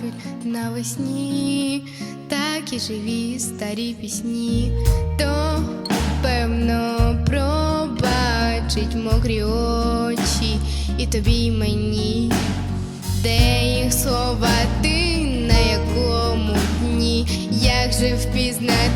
плачуть навесні, так і живі старі пісні, то певно пробачить мокрі очі, і тобі й мені, де їх слова ти на якому дні, як же впізнати.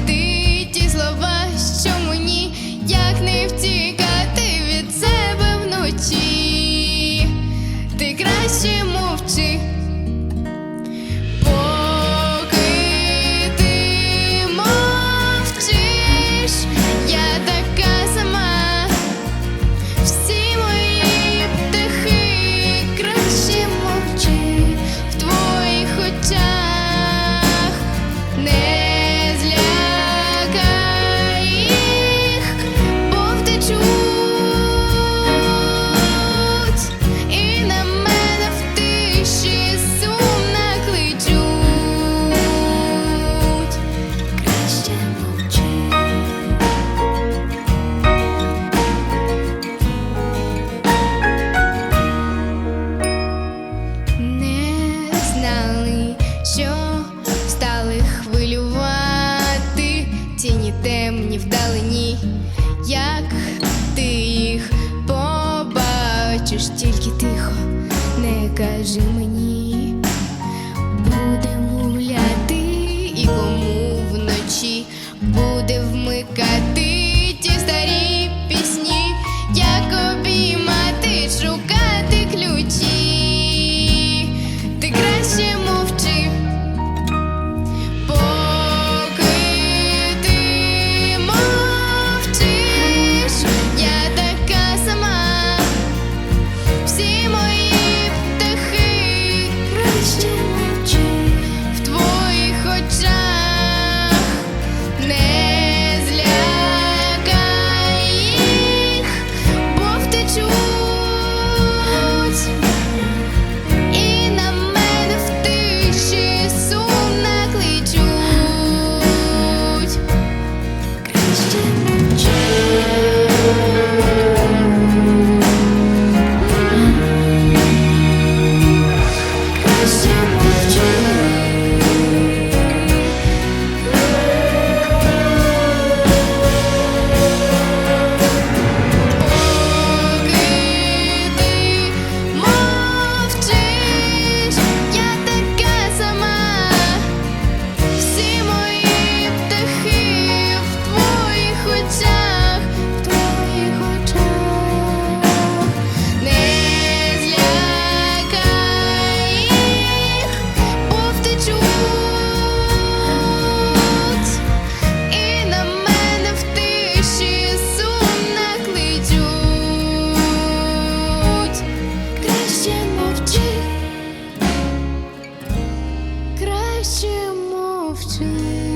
тіні темні вдалині, як ти їх побачиш, тільки тихо не кажи мені, будемо гуляти і кому вночі буде в всі мої. краще мовчи.